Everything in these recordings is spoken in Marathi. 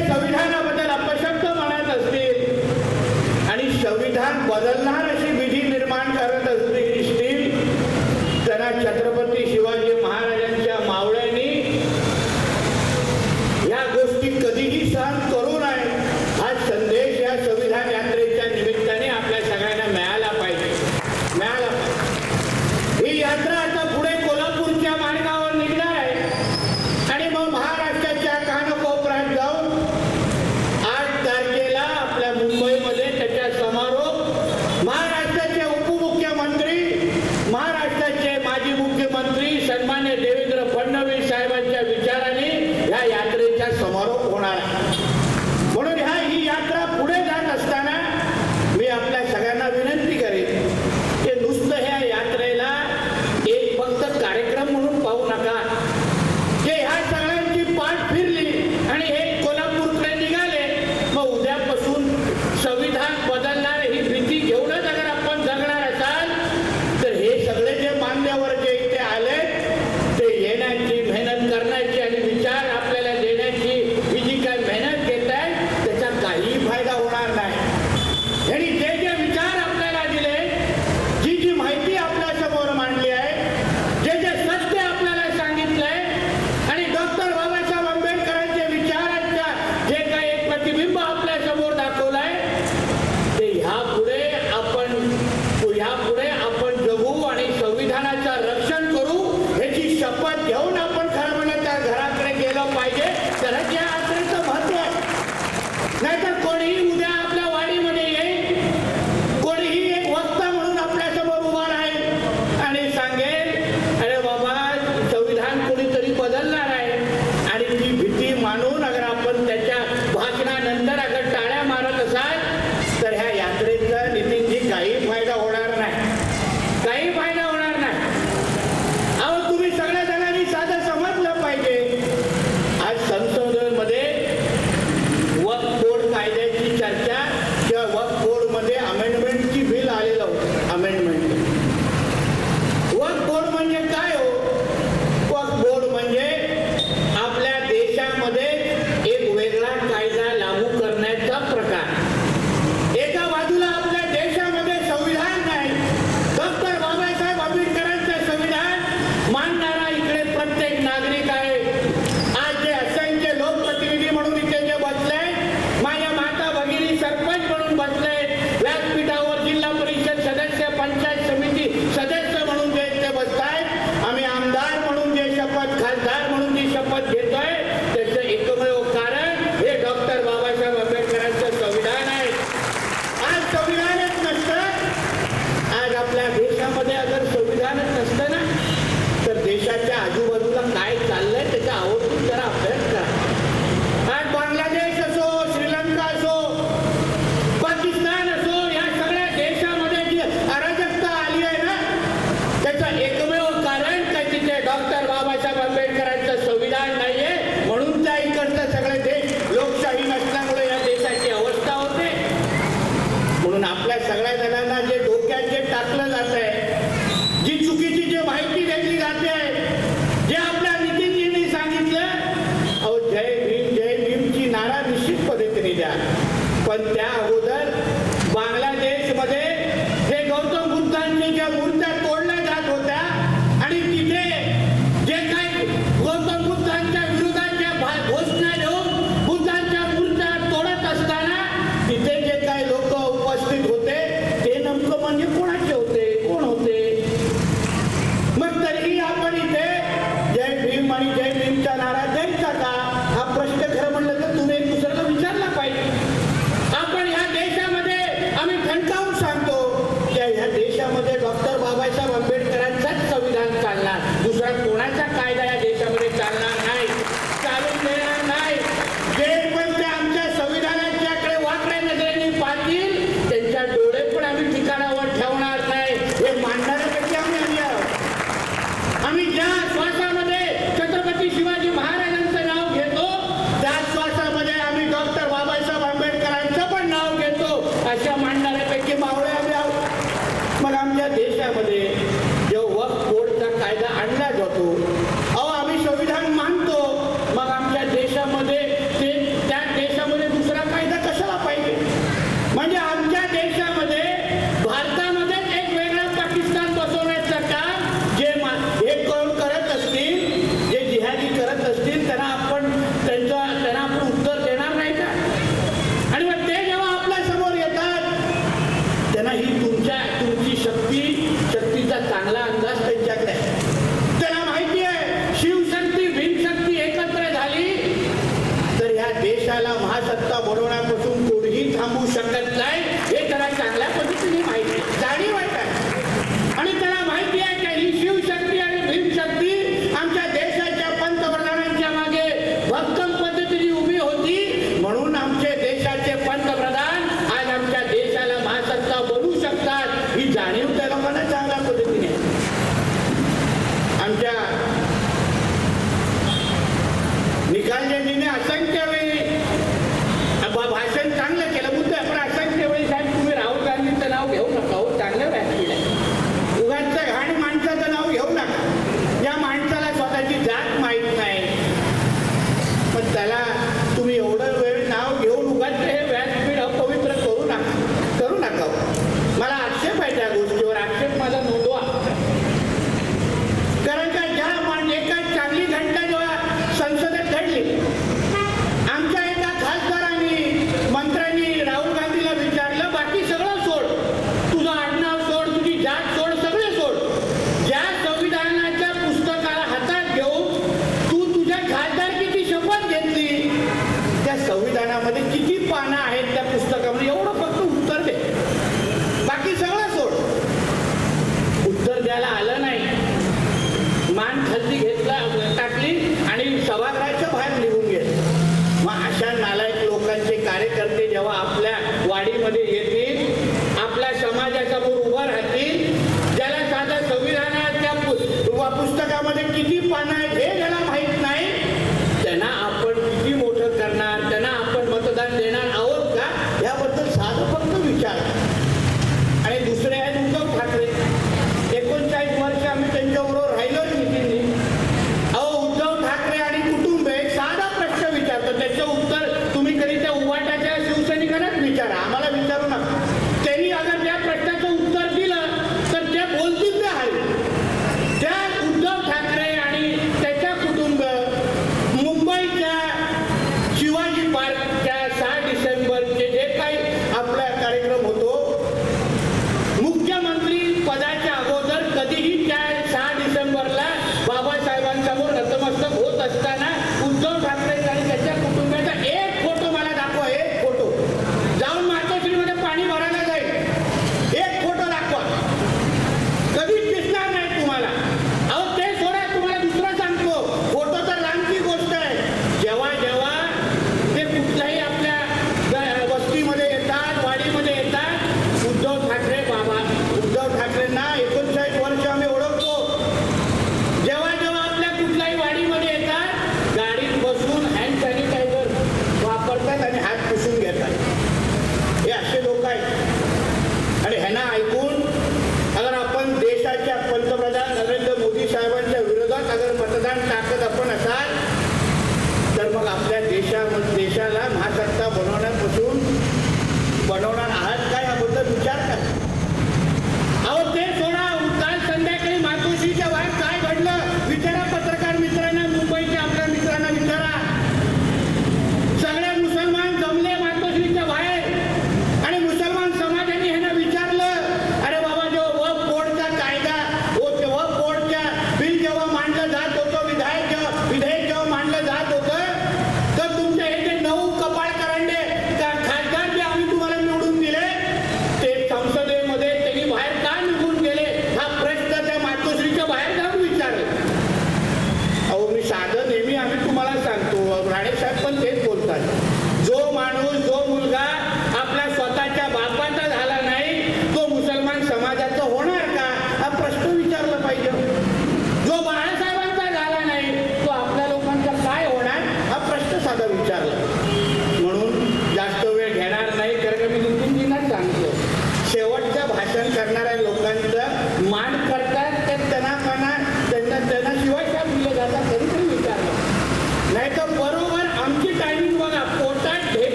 Teresa Virgen. Advocate टाकलं 叫嘛？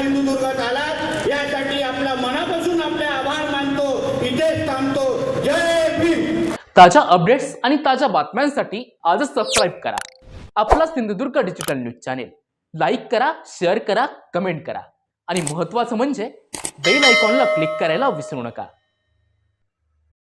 सिंधुदुर्गात आलात यासाठी आपला मनापासून आपले आभार मानतो इथेच थांबतो. जय भीम! ताज्या अपडेट्स आणि ताज्या बातम्यांसाठी आजच सबस्क्राईब करा. आपला Sindhudurg digital news channel like करा शेअर करा कमेंट करा. आणि महत्त्वाचं म्हणजे बेल आयकॉनला क्लिक करायला विसरू नका.